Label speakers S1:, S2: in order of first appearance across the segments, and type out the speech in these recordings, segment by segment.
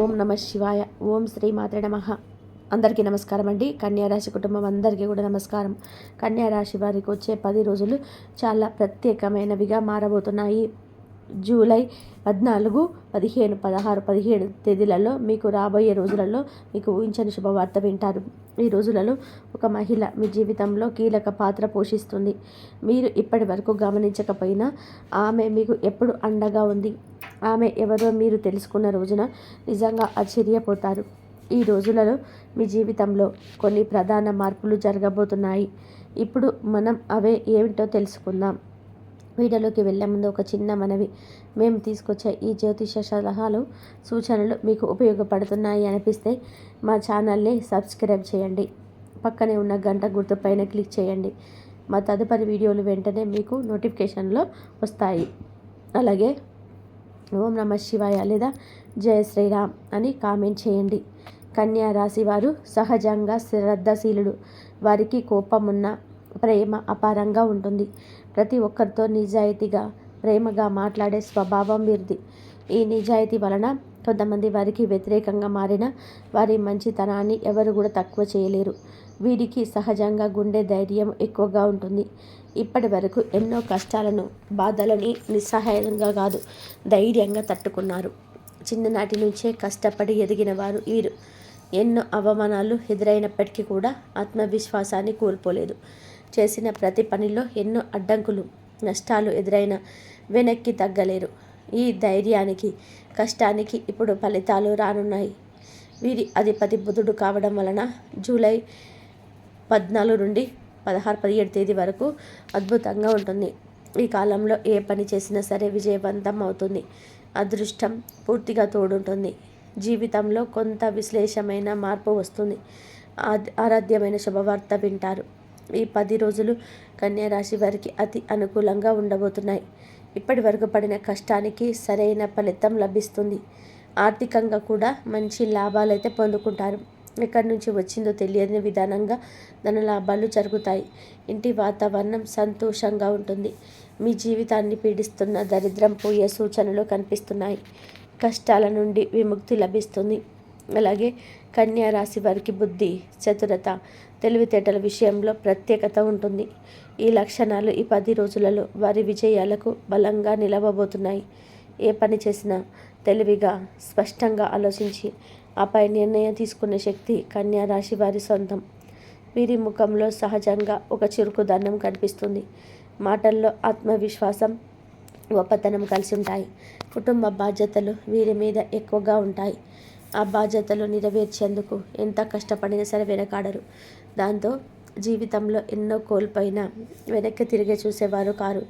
S1: ఓం నమ శివాయ. ఓం శ్రీ మాత్ర నమ. అందరికీ నమస్కారం అండి. కన్యారాశి కుటుంబం అందరికీ కూడా నమస్కారం. కన్యారాశి వారికి వచ్చే పది రోజులు చాలా ప్రత్యేకమైనవిగా మారబోతున్నాయి. జూలై పద్నాలుగు పదిహేను పదహారు పదిహేడు తేదీలలో మీకు రాబోయే రోజులలో మీకు ఊహించని శుభవార్త వింటారు. ఈ రోజులలో ఒక మహిళ మీ జీవితంలో కీలక పాత్ర పోషిస్తుంది. మీరు ఇప్పటి వరకు గమనించకపోయినా ఆమె మీకు ఎప్పుడు అండగా ఉంది. ఆమె ఎవరో మీరు తెలుసుకున్న రోజున నిజంగా ఆశ్చర్యపోతారు. ఈ రోజులలో మీ జీవితంలో కొన్ని ప్రధాన మార్పులు జరగబోతున్నాయి. ఇప్పుడు మనం అవే ఏమిటో తెలుసుకుందాం. వీడియోలోకి వెళ్ళే ముందు ఒక చిన్న మనవి. మేము తీసుకొచ్చే ఈ జ్యోతిష సలహాలు సూచనలు మీకు ఉపయోగపడుతున్నాయి అనిపిస్తే మా ఛానల్ని సబ్స్క్రైబ్ చేయండి. పక్కనే ఉన్న గంట గుర్తుపైన క్లిక్ చేయండి. మా తదుపరి వీడియోలు వెంటనే మీకు నోటిఫికేషన్లో వస్తాయి. అలాగే ఓం నమ శివాయ లేదా జయ శ్రీరామ్ అని కామెంట్ చేయండి. కన్యా రాశి వారు సహజంగా శ్రద్ధశీలుడు. వారికి కోపం ఉన్న ప్రేమ అపారంగా ఉంటుంది. ప్రతి ఒక్కరితో నిజాయితీగా ప్రేమగా మాట్లాడే స్వభావం వీరిది. ఈ నిజాయితీ వలన కొంతమంది వారికి వ్యతిరేకంగా మారిన వారి మంచితనాన్ని ఎవరు కూడా తక్కువ చేయలేరు. వీరికి సహజంగా గుండె ధైర్యం ఎక్కువగా ఉంటుంది. ఇప్పటి వరకు ఎన్నో కష్టాలను బాధలని నిస్సహాయంగా కాదు ధైర్యంగా తట్టుకున్నారు. చిన్ననాటి నుంచే కష్టపడి ఎదిగిన వారు వీరు. ఎన్నో అవమానాలు ఎదురైనప్పటికీ కూడా ఆత్మవిశ్వాసాన్ని కోల్పోలేదు. చేసిన ప్రతి పనిలో ఎన్నో అడ్డంకులు నష్టాలు ఎదురైన వెనక్కి తగ్గలేరు. ఈ ధైర్యానికి కష్టానికి ఇప్పుడు ఫలితాలు రానున్నాయి. వీరి అధిపతి బుధుడు కావడం వలన జూలై పద్నాలుగు నుండి పదహారు పదిహేడు తేదీ వరకు అద్భుతంగా ఉంటుంది. ఈ కాలంలో ఏ పని చేసినా సరే విజయవంతం అవుతుంది. అదృష్టం పూర్తిగా తోడుంటుంది. జీవితంలో కొంత విశ్లేషమైన మార్పు వస్తుంది. ఆరాధ్యమైన శుభవార్త వింటారు. ఈ పది రోజులు కన్యారాశి వారికి అతి అనుకూలంగా ఉండబోతున్నాయి. ఇప్పటి వరకు పడిన కష్టానికి సరైన ఫలితం లభిస్తుంది. ఆర్థికంగా కూడా మంచి లాభాలు అయితే పొందుకుంటారు. ఎక్కడి నుంచి వచ్చిందో తెలియని విధానంగా ధన లాభాలు జరుగుతాయి. ఇంటి వాతావరణం సంతోషంగా ఉంటుంది. మీ జీవితాన్ని పీడిస్తున్న దరిద్రం పోయే సూచనలు కనిపిస్తున్నాయి. కష్టాల నుండి విముక్తి లభిస్తుంది. అలాగే కన్యా రాశి వారికి బుద్ధి చతురత తెలివితేటల విషయంలో ప్రత్యేకత ఉంటుంది. ఈ లక్షణాలు ఈ పది రోజులలో వారి విజయాలకు బలంగా నిలవబోతున్నాయి. ఏ పని చేసినా తెలివిగా స్పష్టంగా ఆలోచించి ఆపై నిర్ణయం తీసుకునే శక్తి కన్యా రాశి వారి సొంతం. వీరి ముఖంలో సహజంగా ఒక చురుకుదనం కనిపిస్తుంది. మాటల్లో ఆత్మవిశ్వాసం గొప్పతనం కలిసి ఉంటాయి. కుటుంబ బాధ్యతలు వీరి మీద ఎక్కువగా ఉంటాయి. ఆ బాధ్యతలు నెరవేర్చేందుకు ఎంత కష్టపడినా సరే వెనకాడరు. దాంతో జీవితంలో ఎన్నో కోల్పోయినా వెనక్కి తిరిగి చూసేవారు కారు.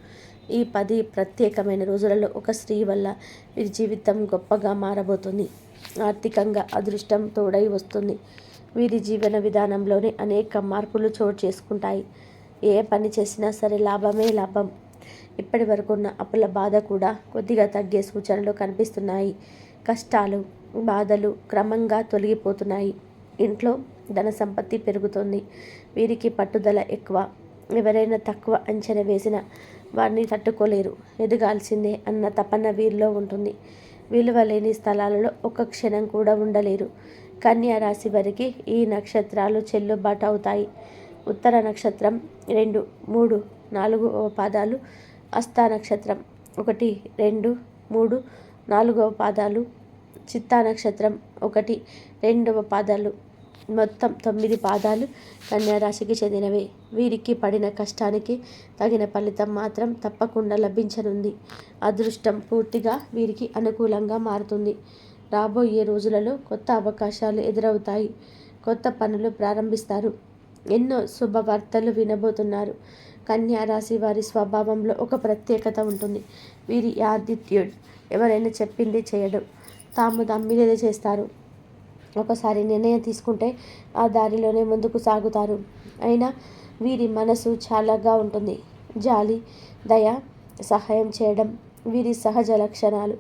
S1: ఈ పది ప్రత్యేకమైన రోజులలో ఒక స్త్రీ వల్ల వీరి జీవితం గొప్పగా మారబోతుంది. ఆర్థికంగా అదృష్టం తోడై వస్తుంది. వీరి జీవన విధానంలోనే అనేక మార్పులు చోటు చేసుకుంటాయి. ఏ పని చేసినా సరే లాభమే లాభం. ఇప్పటి వరకు ఉన్న అప్పుల బాధ కూడా కొద్దిగా తగ్గే సూచనలు కనిపిస్తున్నాయి. కష్టాలు బాధలు క్రమంగా తొలగిపోతున్నాయి. ఇంట్లో ధన సంపత్తి పెరుగుతుంది. వీరికి పట్టుదల ఎక్కువ. ఎవరైనా తక్కువ అంచనా వేసిన వారిని తట్టుకోలేరు. ఎదగాల్సిందే అన్న తపన వీరిలో ఉంటుంది. విలువ లేని స్థలాలలో ఒక క్షణం కూడా ఉండలేరు. కన్యా రాశి వారికి ఈ నక్షత్రాలు చెల్లుబాటు అవుతాయి. ఉత్తర నక్షత్రం రెండు మూడు నాలుగు పాదాలు. అస్థా నక్షత్రం ఒకటి రెండు మూడు నాలుగవ పాదాలు. చిత్తా నక్షత్రం ఒకటి రెండవ పాదాలు మొత్తం తొమ్మిది పాదాలు కన్యారాశికి చెందినవే. వీరికి పడిన కష్టానికి తగిన ఫలితం మాత్రం తప్పకుండా లభించనుంది. అదృష్టం పూర్తిగా వీరికి అనుకూలంగా మారుతుంది. రాబోయే రోజులలో కొత్త అవకాశాలు ఎదురవుతాయి. కొత్త పనులు ప్రారంభిస్తారు. ఎన్నో శుభవార్తలు వినబోతున్నారు. కన్యారాశి వారి స్వభావంలో ఒక ప్రత్యేకత ఉంటుంది. వీరి ఆదిత్యుడు ఎవరైనా చెప్పింది చేయడం. తాము దమ్మిలేదే చేస్తారు. ఒకసారి నిర్ణయం తీసుకుంటే ఆ దారిలోనే ముందుకు సాగుతారు. అయినా వీరి మనసు చాలాగా ఉంటుంది. జాలి దయ సహాయం చేయడం వీరి సహజ లక్షణాలు.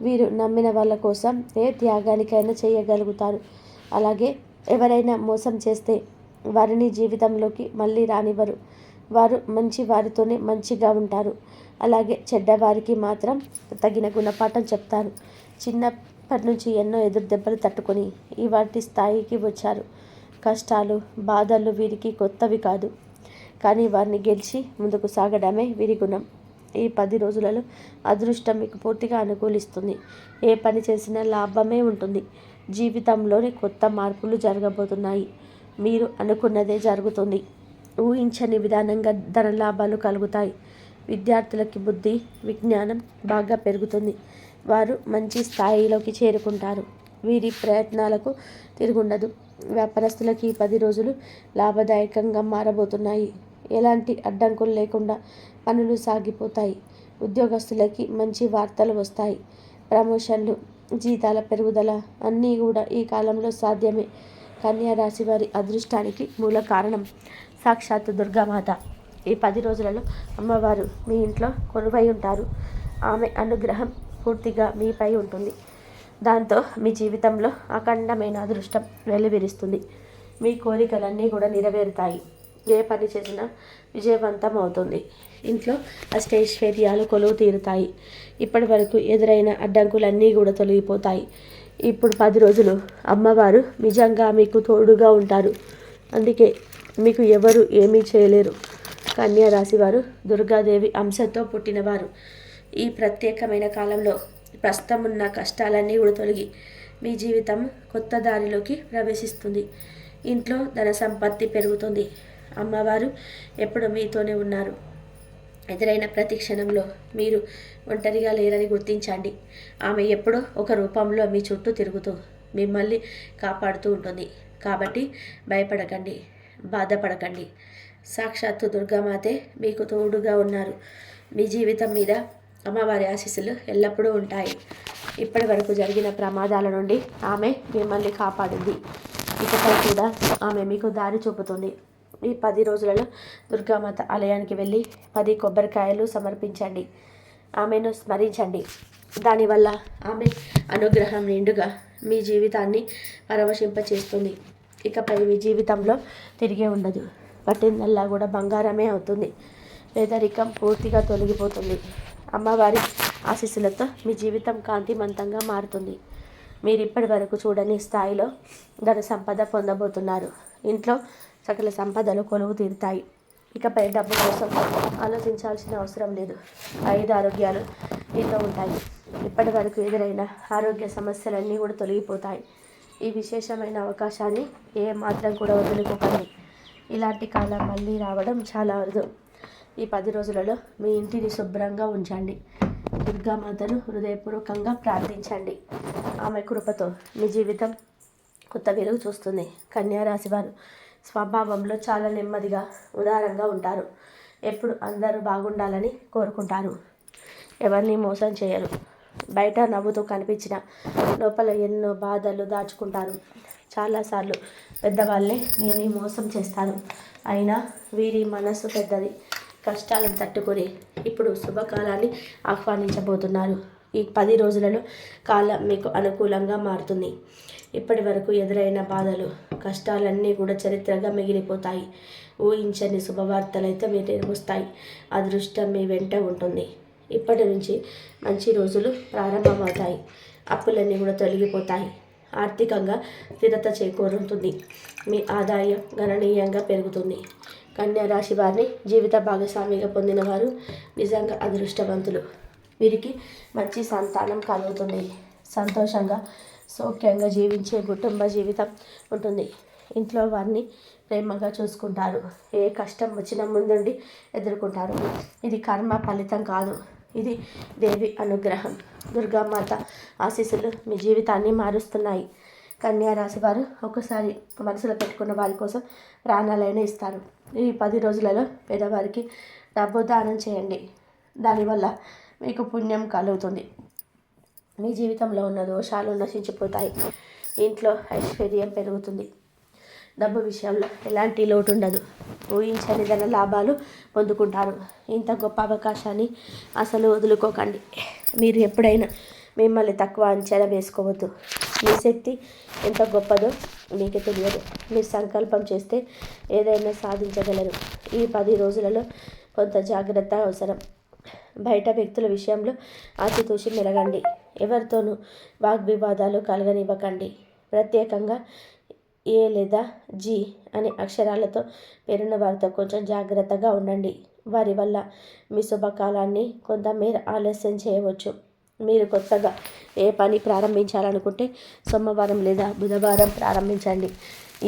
S1: వీరు నమ్మిన వాళ్ళ కోసం ఏ త్యాగానికైనా చేయగలుగుతారు. అలాగే ఎవరైనా మోసం చేస్తే వారిని జీవితంలోకి మళ్ళీ రానివ్వరు. వారు మంచి వారితోనే మంచిగా ఉంటారు. అలాగే చెడ్డవారికి మాత్రం తగిన గుణపాఠం చెప్తారు. చిన్నప్పటి నుంచి ఎన్నో ఎదురు దెబ్బలు తట్టుకొని ఇవాటి స్థాయికి వచ్చారు. కష్టాలు బాధలు వీరికి కొత్తవి కాదు. కానీ వారిని గెలిచి ముందుకు సాగడమే వీరి గుణం. ఈ పది రోజులలో అదృష్టం మీకు పూర్తిగా అనుకూలిస్తుంది. ఏ పని చేసినా లాభమే ఉంటుంది. జీవితంలోని కొత్త మార్పులు జరగబోతున్నాయి. మీరు అనుకున్నదే జరుగుతుంది. ఊహించని విధానంగా ధన లాభాలు కలుగుతాయి. విద్యార్థులకి బుద్ధి విజ్ఞానం బాగా పెరుగుతుంది. వారు మంచి స్థాయిలోకి చేరుకుంటారు. వీరి ప్రయత్నాలకు తిరుగుండదు. వ్యాపారస్తులకి ఈ పది రోజులు లాభదాయకంగా మారబోతున్నాయి. ఎలాంటి అడ్డంకులు లేకుండా పనులు సాగిపోతాయి. ఉద్యోగస్తులకి మంచి వార్తలు వస్తాయి. ప్రమోషన్లు జీతాల పెరుగుదల అన్నీ కూడా ఈ కాలంలో సాధ్యమే. కన్యారాశి వారి అదృష్టానికి మూల కారణం సాక్షాత్తు దుర్గామాత. ఈ పది రోజులలో అమ్మవారు మీ ఇంట్లో కొలువై ఉంటారు. ఆమె అనుగ్రహం పూర్తిగా మీపై ఉంటుంది. దాంతో మీ జీవితంలో అఖండమైన అదృష్టం వెలువిరుస్తుంది. మీ కోరికలన్నీ కూడా నెరవేరుతాయి. ఏ పని చేసినా విజయవంతం అవుతుంది. ఇంట్లో అష్టైశ్వర్యాలు కొలువు తీరుతాయి. ఇప్పటి వరకు ఎదురైన అడ్డంకులన్నీ కూడా తొలగిపోతాయి. ఇప్పుడు పది రోజులు. అమ్మవారు నిజంగా మీకు తోడుగా ఉంటారు. అందుకే మీకు ఎవరు ఏమీ చేయలేరు. కన్యా రాశివారు దుర్గాదేవి అంశతో పుట్టినవారు. ఈ ప్రత్యేకమైన కాలంలో ప్రస్తుతం ఉన్న కష్టాలన్నీ కూడా తొలగి మీ జీవితం కొత్త దారిలోకి ప్రవేశిస్తుంది. ఇంట్లో ధన సంపత్తి పెరుగుతుంది. అమ్మవారు ఎప్పుడు మీతోనే ఉన్నారు. ఎదురైన ప్రతి క్షణంలో మీరు ఒంటరిగా లేరని గుర్తించండి. ఆమె ఎప్పుడో ఒక రూపంలో మీ చుట్టూ తిరుగుతూ మిమ్మల్ని కాపాడుతూ ఉంటుంది. కాబట్టి భయపడకండి బాధపడకండి. సాక్షాత్తు దుర్గామాతే మీకు తోడుగా ఉన్నారు. మీ జీవితం మీద అమ్మవారి ఆశీస్సులు ఎల్లప్పుడూ ఉంటాయి. ఇప్పటి వరకు జరిగిన ప్రమాదాల నుండి ఆమె మిమ్మల్ని కాపాడింది. ఇకపై కూడా ఆమె మీకు దారి చూపుతుంది. ఈ పది రోజులలో దుర్గామాత ఆలయానికి వెళ్ళి పది కొబ్బరికాయలు సమర్పించండి. ఆమెను స్మరించండి. దానివల్ల ఆమె అనుగ్రహం నిండుగా మీ జీవితాన్ని పరవశింపచేస్తుంది. ఇకపై మీ జీవితంలో తిరిగే ఉండదు. పట్టిందల్లా కూడా బంగారమే అవుతుంది. పేదరికం పూర్తిగా తొలగిపోతుంది. అమ్మవారి ఆశీస్సులతో మీ జీవితం కాంతిమంతంగా మారుతుంది. మీరు ఇప్పటి వరకు చూడని స్థాయిలో ధన సంపద పొందబోతున్నారు. ఇంట్లో సకల సంపదలు కొలువు తీరుతాయి. ఇకపై డబ్బు కోసం ఆలోచించాల్సిన అవసరం లేదు. ఐదు ఆరోగ్యాలు ఇంట్లో ఉంటాయి. ఇప్పటి వరకు ఎదురైన ఆరోగ్య సమస్యలన్నీ కూడా తొలగిపోతాయి. ఈ విశేషమైన అవకాశాన్ని ఏ మాత్రం కూడా వదులుకోకండి. ఇలాంటి కాలం మళ్ళీ రావడం చాలా అరుదు. ఈ పది రోజులలో మీ ఇంటిని శుభ్రంగా ఉంచండి. దుర్గామాతను హృదయపూర్వకంగా ప్రార్థించండి. ఆమె కృపతో మీ జీవితం కొత్త వెలుగు చూస్తుంది. కన్యారాశి వారు స్వభావంలో చాలా నెమ్మదిగా ఉదారంగా ఉంటారు. ఎప్పుడు అందరూ బాగుండాలని కోరుకుంటారు. ఎవరిని మోసం చేయరు. బయట నవ్వుతూ కనిపించిన లోపల ఎన్నో బాధలు దాచుకుంటారు. చాలాసార్లు పెద్దవాళ్ళే నేను మోసం చేస్తాను. అయినా వీరి మనసు పెద్దది. కష్టాలను తట్టుకొని ఇప్పుడు శుభకాలాన్ని ఆహ్వానించబోతున్నారు. ఈ పది రోజులలో కాలం మీకు అనుకూలంగా మారుతుంది. ఇప్పటి వరకు ఎదురైన బాధలు కష్టాలన్నీ కూడా చరిత్రగా మిగిలిపోతాయి. ఊహించని శుభవార్తలైతే మీరు వస్తాయి. అదృష్టం మీ వెంట ఉంటుంది. ఇప్పటి నుంచి మంచి రోజులు ప్రారంభమవుతాయి. అప్పులన్నీ కూడా తొలగిపోతాయి. ఆర్థికంగా స్థిరత చేకూరుతుంది. మీ ఆదాయం గణనీయంగా పెరుగుతుంది. కన్యా రాశి వారిని జీవిత భాగస్వామిగా పొందిన వారు నిజంగా అదృష్టవంతులు. వీరికి మంచి సంతానం కలుగుతుంది. సంతోషంగా సౌఖ్యంగా జీవించే కుటుంబ జీవితం ఉంటుంది. ఇంట్లో వారిని ప్రేమగా చూసుకుంటారు. ఏ కష్టం వచ్చినా ముందుండి ఎదుర్కొంటారు. ఇది కర్మ ఫలితం కాదు. ఇది దేవి అనుగ్రహం. దుర్గామాత ఆశీస్సులు మీ జీవితాన్ని మారుస్తున్నాయి. కన్యా రాశి వారు ఒకసారి మనసులో పెట్టుకున్న వారి కోసం ప్రాణాలైన ఇస్తారు. ఈ పది రోజులలో పేదవారికి డబ్బు దానం చేయండి. దానివల్ల మీకు పుణ్యం కలుగుతుంది. మీ జీవితంలో ఉన్న దోషాలు నశించిపోతాయి. ఇంట్లో ఐశ్వర్యం పెరుగుతుంది. డబ్బు విషయంలో ఎలాంటి లోటు ఉండదు. ఊహించని ధన లాభాలు పొందుకుంటారు. ఇంత గొప్ప అవకాశాన్ని అసలు వదులుకోకండి. మీరు ఎప్పుడైనా మిమ్మల్ని తక్కువ అంచనా వేసుకోవద్దు. మీ శక్తి ఎంత గొప్పదో మీకు తెలియదు. మీరు సంకల్పం చేస్తే ఏదైనా సాధించగలరు. ఈ పది రోజులలో కొంత జాగ్రత్త అవసరం. బయట వ్యక్తుల విషయంలో ఆచితూచి మెలగండి. ఎవరితోనూ వాగ్వివాదాలు కలగనివ్వకండి. ప్రత్యేకంగా ఏ లేదా జీ అనే అక్షరాలతో పేరున్న వారితో కొంచెం జాగ్రత్తగా ఉండండి. వారి వల్ల మీ శుభకాలాన్ని కొంతమేర ఆలస్యం చేయవచ్చు. మీరు కొత్తగా ఏ పని ప్రారంభించాలనుకుంటే సోమవారం లేదా బుధవారం ప్రారంభించండి.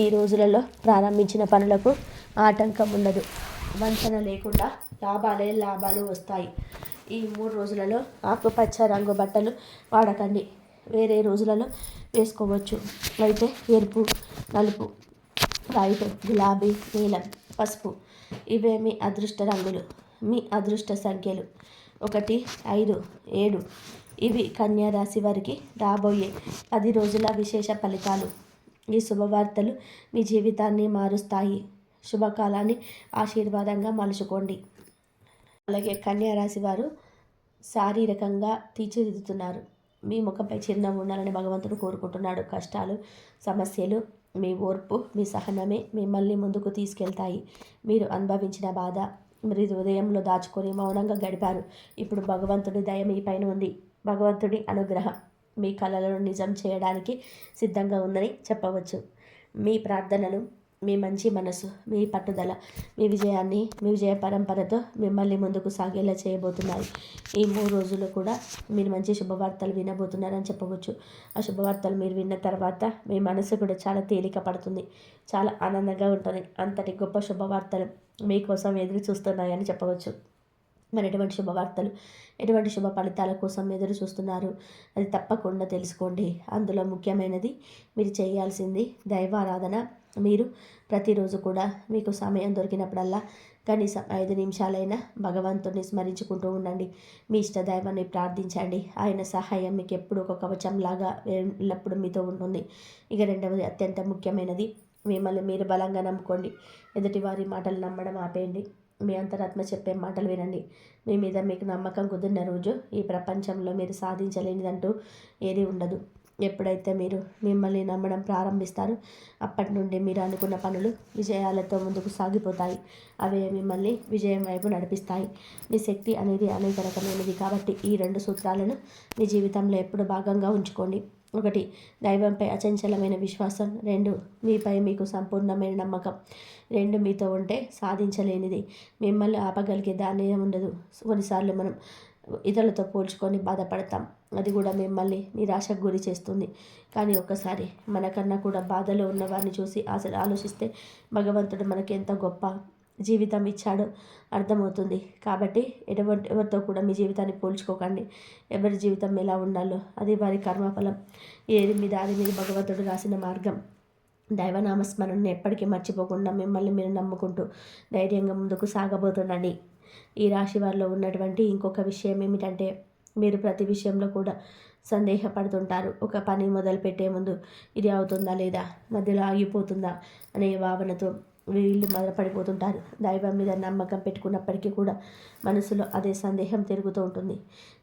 S1: ఈ రోజులలో ప్రారంభించిన పనులకు ఆటంకం ఉండదు. వంచన లేకుండా లాభాలే లాభాలు వస్తాయి. ఈ మూడు రోజులలో ఆకుపచ్చ రంగు బట్టలు వాడకండి. వేరే రోజులలో వేసుకోవచ్చు. అయితే ఎరుపు నలుపు వైట్ గులాబీ నీలం పసుపు ఇవే మీ అదృష్ట రంగులు మీ అదృష్ట సంఖ్యలు. ఒకటి ఐదు ఏడు. ఇవి కన్యారాశి వారికి రాబోయే పది రోజుల విశేష ఫలితాలు. ఈ శుభవార్తలు మీ జీవితాన్ని మారుస్తాయి. శుభకాలాన్ని ఆశీర్వాదంగా మలుచుకోండి. అలాగే కన్యారాశి వారు శారీరకంగా తీర్చిదిద్దుతున్నారు. మీ ముఖంపై చిరునవ్వు ఉండాలని భగవంతుడు కోరుకుంటున్నాడు. కష్టాలు సమస్యలు మీ ఓర్పు మీ సహనమే మిమ్మల్ని ముందుకు తీసుకెళ్తాయి. మీరు అనుభవించిన బాధ మీరు హృదయంలో దాచుకొని మౌనంగా గడిపారు. ఇప్పుడు భగవంతుడి దయ మీ పైన ఉంది. భగవంతుడి అనుగ్రహం మీ కళలను నిజం చేయడానికి సిద్ధంగా ఉందని చెప్పవచ్చు. మీ ప్రార్థనలు మీ మంచి మనసు మీ పట్టుదల మీ విజయాన్ని మీ విజయ పరంపరతో మిమ్మల్ని ముందుకు సాగేలా చేయబోతున్నాయి. ఈ మూడు రోజులు కూడా మీరు మంచి శుభవార్తలు వినబోతున్నారని చెప్పవచ్చు. ఆ శుభవార్తలు మీరు విన్న తర్వాత మీ మనసు కూడా చాలా తేలిక పడుతుంది. చాలా ఆనందంగా ఉంటుంది. అంతటి గొప్ప శుభవార్తలు మీకోసం ఎదురు చూస్తున్నాయని చెప్పవచ్చు. మరి ఎటువంటి శుభవార్తలు ఎటువంటి శుభ ఫలితాల కోసం ఎదురు చూస్తున్నారు? అది తప్పకుండా తెలుసుకోండి. అందులో ముఖ్యమైనది మీరు చేయాల్సింది దైవారాధన. మీరు ప్రతిరోజు కూడా మీకు సమయం దొరికినప్పుడల్లా కనీసం ఐదు నిమిషాలైనా భగవంతుని స్మరించుకుంటూ ఉండండి. మీ ఇష్ట దైవాన్ని ప్రార్థించండి. ఆయన సహాయం మీకు ఎప్పుడు ఒక కవచంలాగా ఎల్లప్పుడూ మీతో ఉంటుంది. ఇక రెండవది అత్యంత ముఖ్యమైనది మిమ్మల్ని మీరు బలంగా నమ్ముకోండి. ఎదుటి వారి మాటలు నమ్మడం ఆపేయండి. మీ అంతరాత్మ చెప్పే మాటలు వినండి. మీ మీద మీకు నమ్మకం కుదిరిన రోజు ఈ ప్రపంచంలో మీరు సాధించలేనిదంటూ ఏది ఉండదు. ఎప్పుడైతే మీరు మిమ్మల్ని నమ్మడం ప్రారంభిస్తారు అప్పటి నుండి మీరు అనుకున్న పనులు విజయాలతో ముందుకు సాగిపోతాయి. అవే మిమ్మల్ని విజయం వైపు నడిపిస్తాయి. మీ శక్తి అనేది అనేక రకమైనది కాబట్టి ఈ రెండు సూత్రాలను మీ జీవితంలో ఎప్పుడు భాగంగా ఉంచుకోండి. ఒకటి దైవంపై అచంచలమైన విశ్వాసం. రెండు మీపై మీకు సంపూర్ణమైన నమ్మకం. రెండు మీతో ఉంటే సాధించలేనిది. మిమ్మల్ని ఆపగలిగే దాని ఉండదు. కొన్నిసార్లు మనం ఇతరులతో పోల్చుకొని బాధపడతాం. అది కూడా మిమ్మల్ని నిరాశకు గురి చేస్తుంది. కానీ ఒక్కసారి మనకన్నా కూడా బాధలో ఉన్న వారిని చూసి అసలు ఆలోచిస్తే భగవంతుడు మనకి ఎంత గొప్ప జీవితం ఇచ్చాడో. అర్థమవుతుంది. కాబట్టి ఎటువంటి ఎవరితో కూడా మీ జీవితాన్ని పోల్చుకోకండి. ఎవరి జీవితం ఎలా ఉండాలో అది వారి కర్మఫలం. ఏది మీద అది మీద భగవంతుడు రాసిన మార్గం. దైవనామస్మరణను ఎప్పటికీ మర్చిపోకుండా మిమ్మల్ని మీరు నమ్ముకుంటూ ధైర్యంగా ముందుకు సాగబోతుండండి. ఈ రాశి వారిలో ఉన్నటువంటి ఇంకొక విషయం ఏమిటంటే మీరు ప్రతి విషయంలో కూడా సందేహపడుతుంటారు. ఒక పని మొదలుపెట్టే ముందు ఇది అవుతుందా లేదా? మధ్యలో ఆగిపోతుందా? అనే భావనతో వీళ్ళు మొదలుపడిపోతుంటారు దైవం మీద నమ్మకం పెట్టుకున్నప్పటికీ కూడా మనసులో అదే సందేహం తిరుగుతూ ఉంటుంది.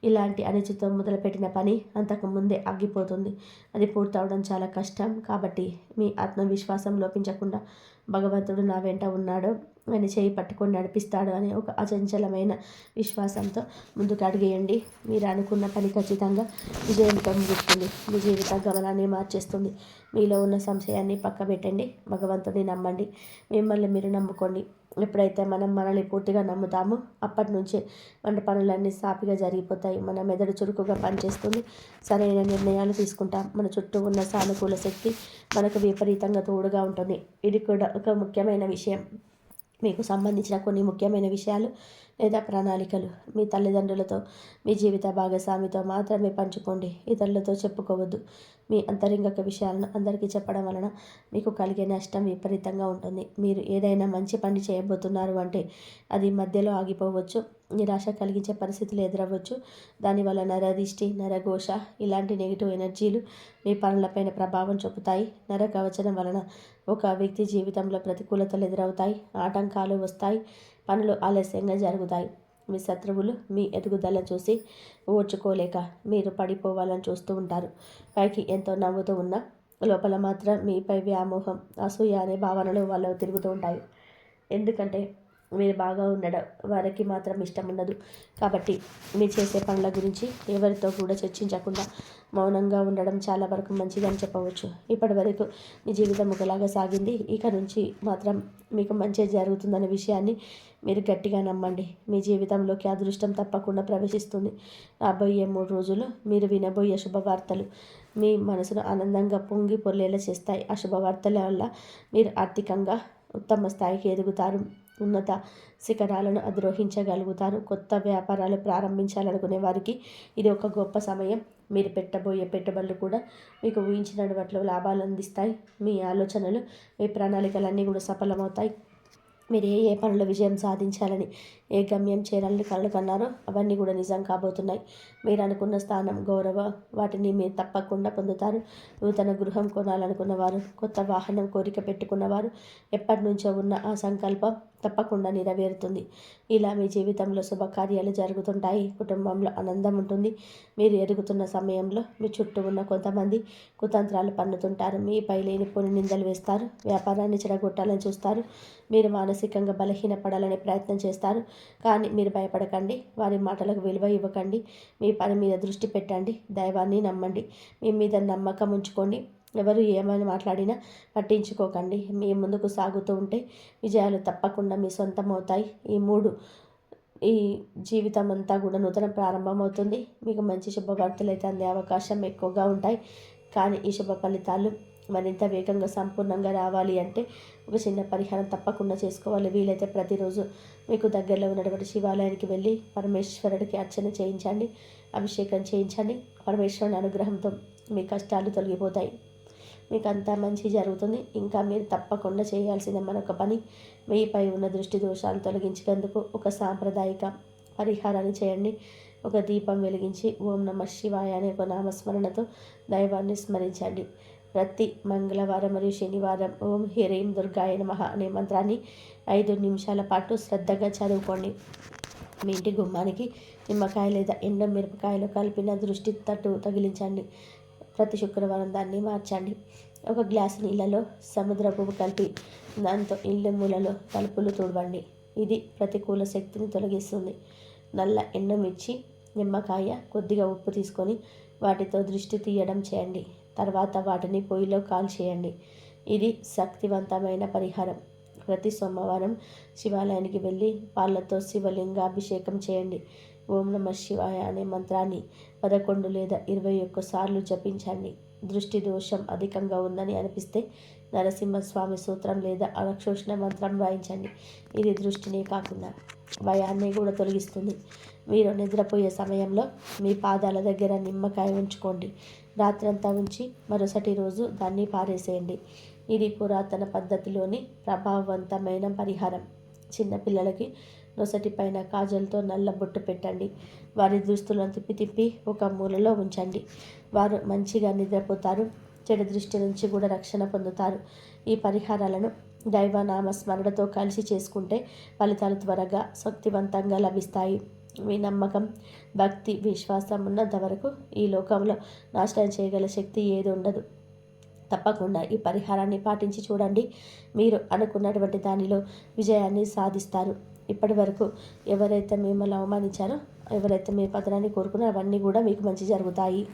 S1: ఇలాంటి అనిచితో మొదలుపెట్టిన పని అంతకు ముందే ఆగిపోతుంది. అది పూర్తవడం చాలా కష్టం. కాబట్టి మీ ఆత్మవిశ్వాసం లోపించకుండా భగవంతుడు నా వెంట ఉన్నాడు. అని చేయి పట్టుకొని నడిపిస్తాడు అనే ఒక అచంచలమైన విశ్వాసంతో ముందుకు అడిగేయండి. మీరు అనుకున్న పని ఖచ్చితంగా విజయంతో ముగుస్తుంది మీ జీవిత గమనాన్ని మార్చేస్తుంది. మీలో ఉన్న సంశయాన్ని పక్కబెట్టండి భగవంతుడిని నమ్మండి. మిమ్మల్ని మీరు నమ్ముకోండి. ఎప్పుడైతే మనం మనల్ని పూర్తిగా నమ్ముతామో అప్పటి నుంచే మన పనులన్నీ సాఫీగా జరిగిపోతాయి. మన మెదడు చురుకుగా పనిచేస్తుంది. సరైన నిర్ణయాలు తీసుకుంటాం. మన చుట్టూ ఉన్న సానుకూల శక్తి మనకు విపరీతంగా తోడుగా ఉంటుంది. ఇది కూడా ఒక ముఖ్యమైన విషయం. మీకు సంబంధించిన కొన్ని ముఖ్యమైన విషయాలు లేదా ప్రణాళికలు మీ తల్లిదండ్రులతో మీ జీవిత భాగస్వామితో మాత్రమే పంచుకోండి. ఇతరులతో చెప్పుకోవద్దు. మీ అంతరింగక విషయాలను అందరికీ చెప్పడం వలన మీకు కలిగే నష్టం విపరీతంగా ఉంటుంది. మీరు ఏదైనా మంచి పని చేయబోతున్నారు అంటే అది మధ్యలో ఆగిపోవచ్చు. నిరాశ కలిగించే పరిస్థితులు ఎదురవ్వచ్చు. దానివల్ల నరదిష్టి నరఘోష ఇలాంటి నెగిటివ్ ఎనర్జీలు మీ పనులపైన ప్రభావం చూపుతాయి. నర కవచనం వలన ఒక వ్యక్తి జీవితంలో ప్రతికూలతలు ఎదురవుతాయి. ఆటంకాలు వస్తాయి. పనులు ఆలస్యంగా జరుగుతాయి. మీ శత్రువులు మీ ఎదుగుదల చూసి ఓర్చుకోలేక మీరు పడిపోవాలని చూస్తూ ఉంటారు. పైకి ఎంతో నవ్వుతూ ఉన్నా లోపల మాత్రం మీపై వ్యామోహం అసూయ అనే భావనలు వాళ్ళు తిరుగుతూ ఉంటాయి. ఎందుకంటే మీరు బాగా ఉండడం వారికి మాత్రం ఇష్టం ఉండదు. కాబట్టి మీరు చేసే పనుల గురించి ఎవరితో కూడా చర్చించకుండా మౌనంగా ఉండడం చాలా వరకు మంచిదని చెప్పవచ్చు. ఇప్పటి వరకు మీ జీవితం ఒకలాగా సాగింది. ఇక నుంచి మాత్రం మీకు మంచి జరుగుతుందనే విషయాన్ని మీరు గట్టిగా నమ్మండి. మీ జీవితంలోకి అదృష్టం తప్పకుండా ప్రవేశిస్తుంది. రాబోయే మూడు రోజులు మీరు వినబోయే శుభవార్తలు మీ మనసును ఆనందంగా పొంగి పొల్లేలా చేస్తాయి. ఆ శుభవార్తల వల్ల మీరు ఆర్థికంగా ఉత్తమ స్థాయికి ఎదుగుతారు. ఉన్నత శిఖరాలను అధిరోహించగలుగుతారు. కొత్త వ్యాపారాలు ప్రారంభించాలనుకునే వారికి ఇది ఒక గొప్ప సమయం. మీరు పెట్టబోయే పెట్టుబడులు కూడా మీకు ఊహించిన వాటిలో లాభాలు అందిస్తాయి. మీ ఆలోచనలు మీ ప్రణాళికలన్నీ కూడా సఫలమవుతాయి. మీరు ఏ ఏ పనుల విజయం సాధించాలని ఏ గమ్యం చేరాలని కలలు కన్నారో అవన్నీ కూడా నిజం కాబోతున్నాయి. మీరు అనుకున్న స్థానం గౌరవ వాటిని మీరు తప్పకుండా పొందుతారు. నూతన గృహం కొనాలనుకున్న వారు కొత్త వాహనం కోరిక పెట్టుకున్నవారు ఎప్పటి నుంచో ఉన్న ఆ సంకల్పం తప్పకుండా నెరవేరుతుంది. ఇలా మీ జీవితంలో శుభకార్యాలు జరుగుతుంటాయి. కుటుంబంలో ఆనందం ఉంటుంది. మీరు ఎదుగుతున్న సమయంలో మీ చుట్టూ ఉన్న కొంతమంది కుతంత్రాలు పన్నుతుంటారు. మీపై లేనిపోని నిందలు వేస్తారు. వ్యాపారాన్ని చెడగొట్టాలని చూస్తారు. మీరు మానసికంగా బలహీనపడాలనే ప్రయత్నం చేస్తారు. కానీ మీరు భయపడకండి. వారి మాటలకు విలువ ఇవ్వకండి. మీ పని మీద దృష్టి పెట్టండి. దైవాన్ని నమ్మండి. మీ మీద నమ్మకం ఉంచుకోండి. ఎవరు ఏమైనా మాట్లాడినా పట్టించుకోకండి. మీ ముందుకు సాగుతూ ఉంటే విజయాలు తప్పకుండా మీ సొంతం అవుతాయి ఈ మూడు ఈ జీవితం అంతా కూడా నూతన ప్రారంభమవుతుంది. మీకు మంచి శుభవార్తలు అయితే అందే అవకాశం ఎక్కువగా ఉంటాయి. కానీ ఈ శుభ ఫలితాలు మరింత వేగంగా సంపూర్ణంగా రావాలి అంటే ఒక చిన్న పరిహారం తప్పకుండా చేసుకోవాలి. వీలైతే ప్రతిరోజు మీకు దగ్గరలో ఉన్నటువంటి శివాలయానికి వెళ్ళి పరమేశ్వరుడికి అర్చన చేయించండి అభిషేకం చేయించండి. పరమేశ్వరుని అనుగ్రహంతో మీ కష్టాలు తొలగిపోతాయి. మీకు అంతా మంచి జరుగుతుంది. ఇంకా మీరు తప్పకుండా చేయాల్సిన మరొక పని మీపై ఉన్న దృష్టి దోషాలు తొలగించేందుకు ఒక సాంప్రదాయిక పరిహారాన్ని చేయండి. ఒక దీపం వెలిగించి ఓం నమ శివాయ అనే ఒక నామస్మరణతో దైవాన్ని స్మరించండి. ప్రతి మంగళవారం మరియు శనివారం ఓం హ్రీం దుర్గాయ నమ అనే మంత్రాన్ని ఐదు నిమిషాల పాటు శ్రద్ధగా చదువుకోండి. మీ ఇంటి గుమ్మానికి నిమ్మకాయ లేదా ఎండ మిరపకాయలు కలిపిన దృష్టి తట్టు తగిలించండి. ప్రతి శుక్రవారం దాన్ని మార్చండి. ఒక గ్లాసు నీళ్ళలో సముద్ర పువ్వు కలిపి దాంతో ఇల్లు మూలలో తలుపులు తుడవండి. ఇది ప్రతికూల శక్తిని తొలగిస్తుంది. నల్ల ఎండమిర్చి నిమ్మకాయ కొద్దిగా ఉప్పు తీసుకొని వాటితో దృష్టి తీయడం చేయండి. తర్వాత వాటిని పొయ్యిలో కాల్చేయండి. ఇది శక్తివంతమైన పరిహారం. ప్రతి సోమవారం శివాలయానికి వెళ్ళి పాలతో శివలింగాభిషేకం చేయండి. ఓం నమ శివాయ అనే మంత్రాన్ని పదకొండు లేదా ఇరవై ఒక్క సార్లు జపించండి. దృష్టి దోషం అధికంగా ఉందని అనిపిస్తే నరసింహస్వామి సూత్రం లేదా అలక్షోష్ణ మంత్రం వాయించండి ఇది దృష్టినే కాకుండా భయాన్ని కూడా తొలగిస్తుంది. మీరు నిద్రపోయే సమయంలో మీ పాదాల దగ్గర నిమ్మకాయ ఉంచుకోండి. రాత్రంతా ఉంచి మరుసటి రోజు దాన్ని పారేసేయండి. ఇది పురాతన పద్ధతిలోని ప్రభావవంతమైన పరిహారం. చిన్నపిల్లలకి నొసటి పైన కాజల్తో నల్ల బొట్టు పెట్టండి. వారి దుస్తులను తిప్పి తిప్పి ఒక మూలలో ఉంచండి. వారు మంచిగా నిద్రపోతారు. చెడు దృష్టి నుంచి కూడా రక్షణ పొందుతారు. ఈ పరిహారాలను దైవనామ స్మరణతో కలిసి చేసుకుంటే ఫలితాలు త్వరగా శక్తివంతంగా లభిస్తాయి. మీ నమ్మకం భక్తి విశ్వాసం ఉన్నంత వరకు ఈ లోకంలో నాశనం చేయగల శక్తి ఏది ఉండదు. తప్పకుండా ఈ పరిహారాన్ని పాటించి చూడండి. మీరు అనుకున్నటువంటి దానిలో విజయాన్ని సాధిస్తారు. ఇప్పటి వరకు ఎవరైతే మిమ్మల్ని అవమానించారో ఎవరైతే మీ పతనాన్ని కోరుకున్నారో అవన్నీ కూడా మీకు మంచి జరుగుతాయి.